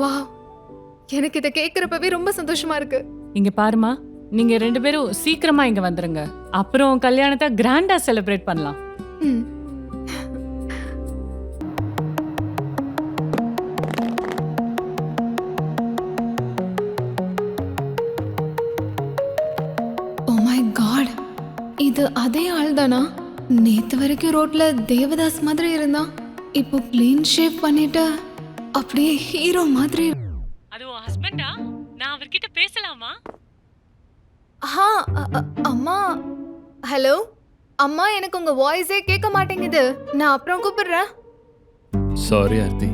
Wow. எனக்கு இதை கேட்குறப்பவே ரொம்ப சந்தோஷமா இருக்கு. இங்க பாருமா நீங்க ரெண்டு பேரும் சீக்கிரமா இங்க வந்துருங்க. அப்புறம் கல்யாணத்தை கிராண்டா செலிப்ரேட் பண்ணலாம். ம். ஓ மை காட் இது அதே ஆள் தானா? நேத்து வரைக்கும் ரோட்ல தேவதாஸ் மாதிரி இருந்தான். இப்போ க்ளீன் ஷேப் பண்ணிட்டு அப்படியே ஹீரோ மாதிரி. அது உன் ஹஸ்பண்டா நான் அவர்கிட்ட பேசலாமா? ஆ அம்மா. ஹலோ அம்மா எனக்கு உங்க வாய்ஸே கேட்க மாட்டேங்குது. நான் அப்புறம் கூப்பிடுறேன். சாரி ஆர்த்தி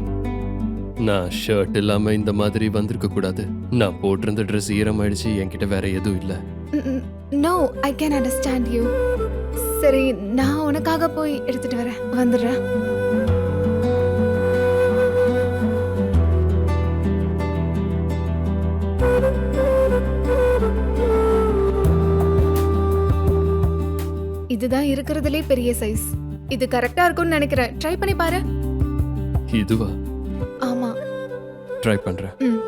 நான் ஷர்ட் இல்லாம இந்த மாதிரி வந்திருக்க கூடாது. நான் போட்டிருந்த ட்ரெஸ் ஈரமாயிடுச்சு. என்கிட்ட வேற எதுவும் இல்ல. No I can understand you சரி நான் உனக்காக போய் எடுத்துட்டு வரேன். வந்துடுறேன். இதுதான் இருக்கிறதுலே பெரிய சைஸ் இது கரெக்டா இருக்கும்னு நினைக்கிறேன். ட்ரை பண்ணி பாரு. இதுவா? ஆமா. ட்ரை பண்றேன் ம்.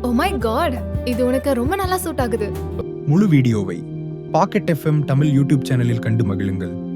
ஓ மை காட் இது உனக்கு ரொம்ப நல்லா சூட் ஆகுது. முழு வீடியோவை பாக்கெட் எஃப்எம் தமிழ் யூடியூப் சேனலில் கண்டு மகிழுங்கள்.